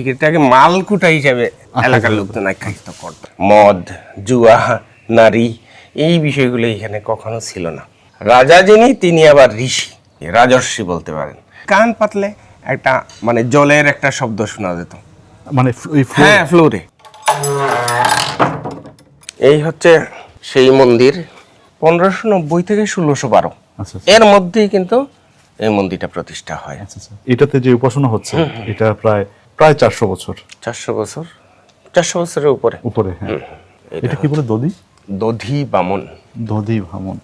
এটাকে মালকুটা হিসাবে এলাকার লোকজন আখ্যায়িত করত। মদ জুয়া নারী এই বিষয়গুলো এখানে কখনো ছিল না। রাজা যিনি তিনি আবার ঋষি রাজর্ষি বলতে পারেন। কান পাতলে একটা মানে জলের একটা শব্দ শোনা যেত। মানে হ্যাঁ ফ্লোরে। এই হচ্ছে সেই মন্দির পনেরোশো নব্বই থেকে ষোলোশো বারো। আচ্ছা আচ্ছা, এর মধ্যেই কিন্তু এই মন্দিরটা প্রতিষ্ঠা হয়। আচ্ছা আচ্ছা। এটাতে যে উপাসনা হচ্ছে এটা প্রায় প্রায় চারশো বছর। চারশো বছর? চারশো বছরের উপরে। উপরে হ্যাঁ। এটা কি বলে দধি? দধি বামন। দধি ভামন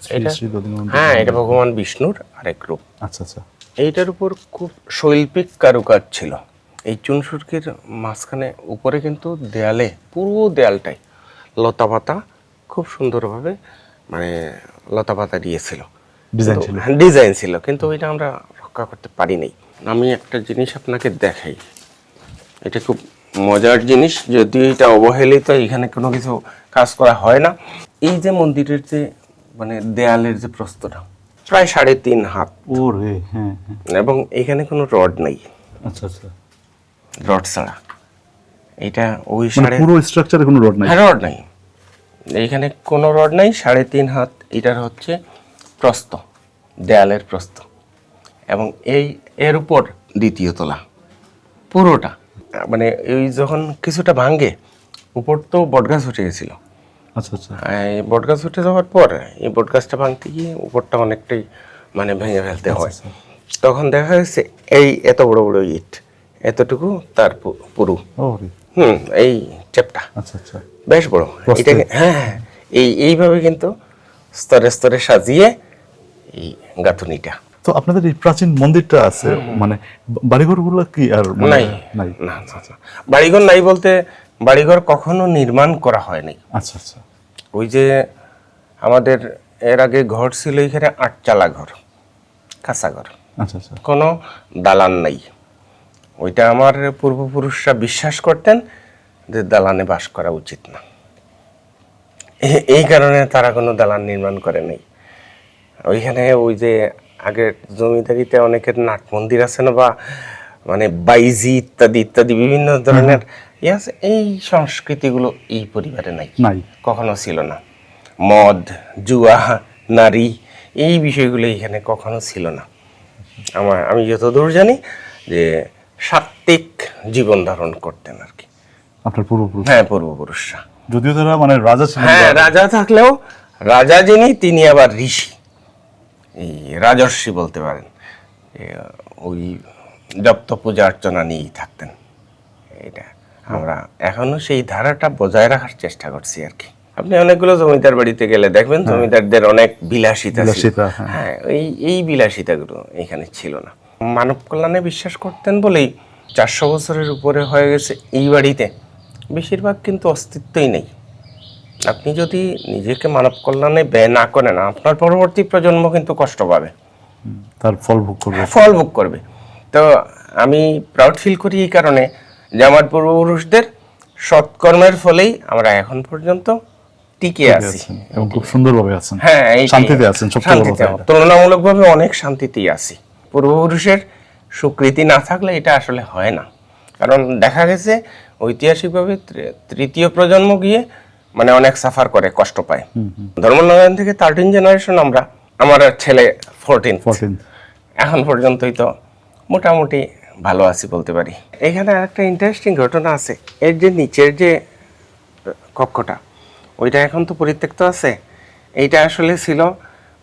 শ্রী এটা- শ্রী দধি ভামন। হ্যাঁ এটা ভগবান বিষ্ণুর আরেক রূপ। আচ্ছা আচ্ছা। এইটার উপর খুব শৈল্পিক কারুকাজ ছিল। এই চুনসুরকির মাঝখানে উপরে কিন্তু দেয়ালে পুরো দেয়ালটাই লতাপাতা খুব সুন্দরভাবে মানে লতাপাতা দিয়েছিল। ডিজাইন ছিল। ডিজাইন ছিল কিন্তু ওইটা আমরা রক্ষা করতে পারি নাই আমি একটা জিনিস আপনাকে দেখাই। এটা খুব মজার জিনিস যদিও এটা অবহেলিত এখানে কোনো কিছু কাজ করা হয় না। এই যে মন্দিরের যে মানে দেয়ালের যে প্রস্তটা প্রায় সাড়ে তিন হাত। ও রে হ্যাঁ হ্যাঁ। এবং এখানে কোনো রড নেই। আচ্ছা আচ্ছা। রড ছাড়া। এটা ওই মানে সাড়ে পুরো স্ট্রাকচারে কোনো রড নাই? হ্যাঁ রড নাই। এইখানে কোনো রড নাই সাড়ে তিন হাত। এটার হচ্ছে প্রস্থ দেয়ালের প্রস্ত। এবং এই এর উপর দ্বিতীয় তলা। পুরোটা। মানে এই যখন কিছুটা ভাঙ্গে উপর তো বটগাছ উঠে গেছিল। আচ্ছা আচ্ছা। এই বটগাছ উঠে যাওয়ার পর এই বটগাছটা ভাঙতে গিয়ে উপরটা অনেকটাই মানে ভেঙে ফেলতে হয়। তখন দেখা যাচ্ছে এই এত বড় বড় ইট এতটুকু তার পুরু। হুম এই চেপটা আচ্ছা আচ্ছা। বেশ বড়। এটাকে হ্যাঁ হ্যাঁ, এই এইভাবে কিন্তু স্তরে স্তরে সাজিয়ে এই গাঁথুনিটা। তো আপনাদের এই প্রাচীন মন্দিরটা আছে মানে বাড়িঘরগুলো কি আর মানে নাই। নাই? না। বাড়িঘর নাই বলতে বাড়িঘর কখনো নির্মাণ করা হয়নি। আচ্ছা আচ্ছা। ওই যে আমাদের এর আগে ঘর ছিল এখানে আটচালা ঘর কাঁচা ঘর। আচ্ছা আচ্ছা। কোনো দালান নাই। ওইটা আমার পূর্বপুরুষরা বিশ্বাস করতেন যে দালানে বাস করা উচিত না। এই কারণে তারা কোনো দালান নির্মাণ করে নাই। ওইখানে ওই যে আগের জমিদারিতে অনেকের নাট মন্দির আছে না বা মানে বাইজি ইত্যাদি ইত্যাদি বিভিন্ন ধরনের ইয়ে আছে এই সংস্কৃতিগুলো এই পরিবারে নাই। নাই। কখনো ছিল না। মদ জুয়া নারী এই বিষয়গুলো এখানে কখনো ছিল না। আমার আমি যতদূর জানি যে সাত্ত্বিক জীবন ধারণ করতেন আর কি। আপনার পূর্বপুরুষ? হ্যাঁ পূর্বপুরুষরা। যদিও তারা মানে রাজা ছিলেন হ্যাঁ রাজা থাকলেও রাজা যিনি তিনি আবার ঋষি। এই রাজর্ষি বলতে পারেন ওই জপ্ত পূজা অর্চনা নিয়েই থাকতেন। এটা আমরা এখনও সেই ধারাটা বজায় রাখার চেষ্টা করছি আর কি। আপনি অনেকগুলো জমিদার বাড়িতে গেলে দেখবেন জমিদারদের অনেক বিলাসিতা হ্যাঁ। হ্যাঁ এই এই বিলাসিতাগুলো এখানে ছিল না। মানব কল্যাণে বিশ্বাস করতেন বলেই চারশো বছরের উপরে হয়ে গেছে এই বাড়িতে। বেশিরভাগ কিন্তু অস্তিত্বই নেই। আপনি যদি নিজেকে মানব কল্যাণে ব্যয় না করেন আপনার পরবর্তী প্রজন্ম কিন্তু কষ্ট পাবে। তার ফল ভোগ করবে। ফল ভোগ করবে। তো আমি প্রাউড ফিল করি এই কারণে যে আমার পূর্বপুরুষদের সৎকর্মের ফলেই আমরা এখন পর্যন্ত টিকে আছি। এবং খুব সুন্দরভাবে আছেন। হ্যাঁ শান্তিতে আছেন শান্তিতে তুলনামূলকভাবে অনেক শান্তিতেই আছি। পূর্বপুরুষের স্বীকৃতি না থাকলে এটা আসলে হয় না। কারণ দেখা গেছে ঐতিহাসিকভাবে তৃতীয় প্রজন্ম গিয়ে মানে অনেক সাফার করে কষ্ট পায়। ধর্মনগর থেকে থার্টিন জেনারেশন আমরা আমার ছেলে ফোরটিন এখন পর্যন্তই তো মোটামুটি ভালো আছি বলতে পারি। এখানে একটা ইন্টারেস্টিং ঘটনা আছে। এর যে নিচের যে কক্ষটা ওইটা এখন তো পরিত্যক্ত আছে। এইটা আসলে ছিল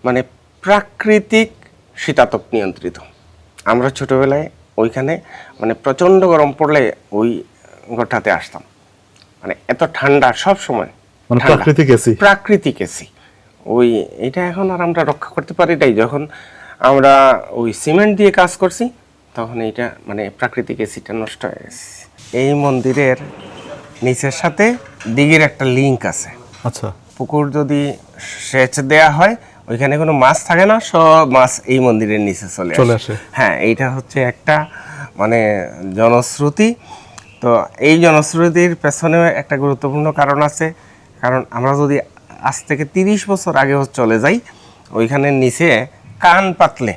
মানে প্রাকৃতিক শীতাতপ নিয়ন্ত্রিত। আমরা ছোটবেলায় ওইখানে মানে প্রচণ্ড গরম পড়লে ওই ঘরটাতে আসতাম। মানে এত ঠান্ডা সব সময় মানে প্রাকৃতিক এসি প্রাকৃতিক এসি ওই এটা এখন আর আমরা রক্ষা করতে পারি নাই। যখন আমরা ওই সিমেন্ট দিয়ে কাজ করছি তখন এইটা মানে প্রাকৃতিক এসিটা নষ্ট হয়ে গেছে। এই মন্দিরের নিচের সাথে দিঘির একটা লিংক আছে। আচ্ছা। পুকুর যদি সেচ দেয়া হয় ওইখানে কোনো মাছ থাকে না সব মাছ এই মন্দিরের নিচে চলে আসে। আসে। হ্যাঁ এইটা হচ্ছে একটা মানে জনশ্রুতি। তো এই জনশ্রুতির পেছনে একটা গুরুত্বপূর্ণ কারণ আছে। কারণ আমরা যদি আজ থেকে তিরিশ বছর আগেও চলে যাই ওইখানে নিচে কান পাতলে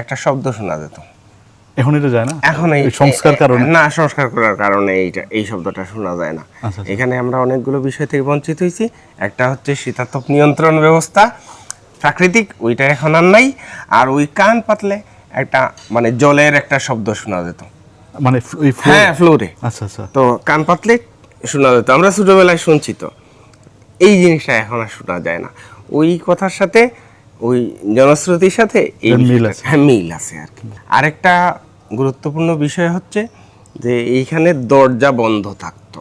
একটা শব্দ শোনা যেত। এখন এটা যায় না? এখন এই সংস্কার কারণে? না সংস্কার করার কারণে এইটা এই শব্দটা শোনা যায় না। আচ্ছা, আচ্ছা। এখানে আমরা অনেকগুলো বিষয় থেকে বঞ্চিত হয়েছি। একটা হচ্ছে শীতাতপ নিয়ন্ত্রণ ব্যবস্থা। প্রাকৃতিক ওইটা এখন আর নাই। আর ওই কান পাতলে একটা মানে জলের একটা শব্দ শোনা যেত। মানে হ্যাঁ ফ্লোরে। আচ্ছা আচ্ছা। তো কান পাতলে শোনা যেত। আমরা ছোটবেলায় শুনছি তো। এই জিনিসটা এখন আর শোনা যায় না। ওই কথার সাথে ওই জনশ্রুতির সাথে এই মিল আছে। হ্যাঁ মিল আছে আর কি। আরেকটা গুরুত্বপূর্ণ বিষয় হচ্ছে যে এইখানে দরজা বন্ধ থাকতো।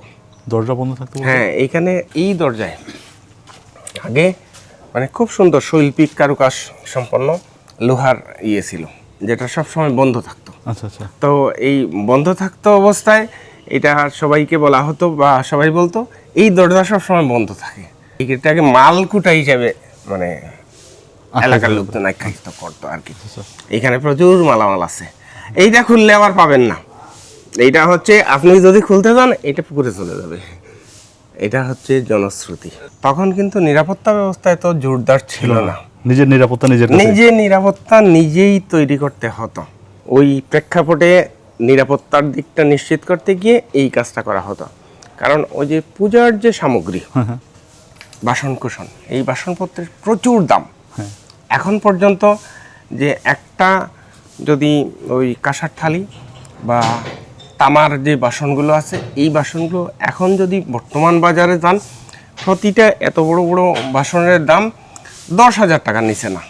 দরজা বন্ধ থাকতে? হ্যাঁ এইখানে এই দরজায় আগে মানে খুব সুন্দর শৈল্পিক কারুকাজ সম্পন্ন লোহার ইয়ে ছিল যেটা সবসময় বন্ধ থাকতো। আচ্ছা আচ্ছা। তো এই বন্ধ থাকতো অবস্থায় এটা সবাইকে বলা হতো বা সবাই বলতো এই দরজা সবসময় বন্ধ থাকে। এটাকে মালকুটা হিসাবে মানে এলাকার লোকজন আখ্যায়িত করতো আর কি। এখানে প্রচুর মালামাল আছে। এইটা খুললে আবার পাবেন না। এইটা হচ্ছে আপনি যদি খুলতে যান এটা পুকুরে চলে যাবে। এটা হচ্ছে জনশ্রুতি। তখন কিন্তু নিরাপত্তা ব্যবস্থায় তো জোরদার ছিল না নিজের নিরাপত্তা নিজের কাছে। নিজে নিরাপত্তা নিজেই তৈরি করতে হতো। ওই প্রেক্ষাপটে নিরাপত্তার দিকটা নিশ্চিত করতে গিয়ে এই কাজটা করা হতো। কারণ ওই যে পূজার যে সামগ্রী হ্যাঁ হ্যাঁ। বাসন কুসন এই বাসনপত্রের প্রচুর দাম। হ্যাঁ। এখন পর্যন্ত যে একটা যদি ওই কাঁসার থালি বা তামার যে বাসনগুলো আছে এই বাসনগুলো এখন যদি বর্তমান বাজারে যান প্রতিটা এত বড় বড় বাসনের দাম দশ হাজার টাকার নিচে না।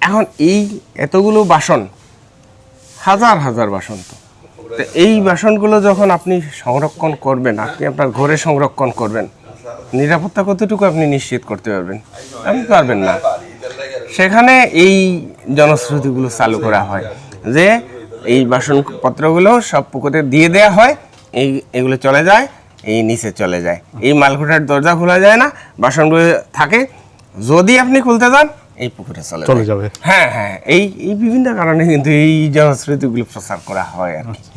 এখন এই এতগুলো বাসন হাজার হাজার বাসন তো তো। এই বাসনগুলো যখন আপনি সংরক্ষণ করবেন আপনি আপনার ঘরে সংরক্ষণ করবেন নিরাপত্তা কতটুকু আপনি নিশ্চিত করতে পারবেন? আপনি পারবেন না। সেখানে এই জনশ্রুতিগুলো চালু করা হয় যে এই বাসনপত্রগুলো সব পুকুরে দিয়ে দেয়া হয় এই এগুলো চলে যায় এই নিচে চলে যায়। এই মালকুটার দরজা খোলা যায় না বাসনগুলো থাকে যদি আপনি খুলতে যান এই পুকুরে চলে চলে যাবে। হ্যাঁ হ্যাঁ এই এই বিভিন্ন কারণে কিন্তু এই জনশ্রুতিগুলো প্রচার করা হয় আর কি।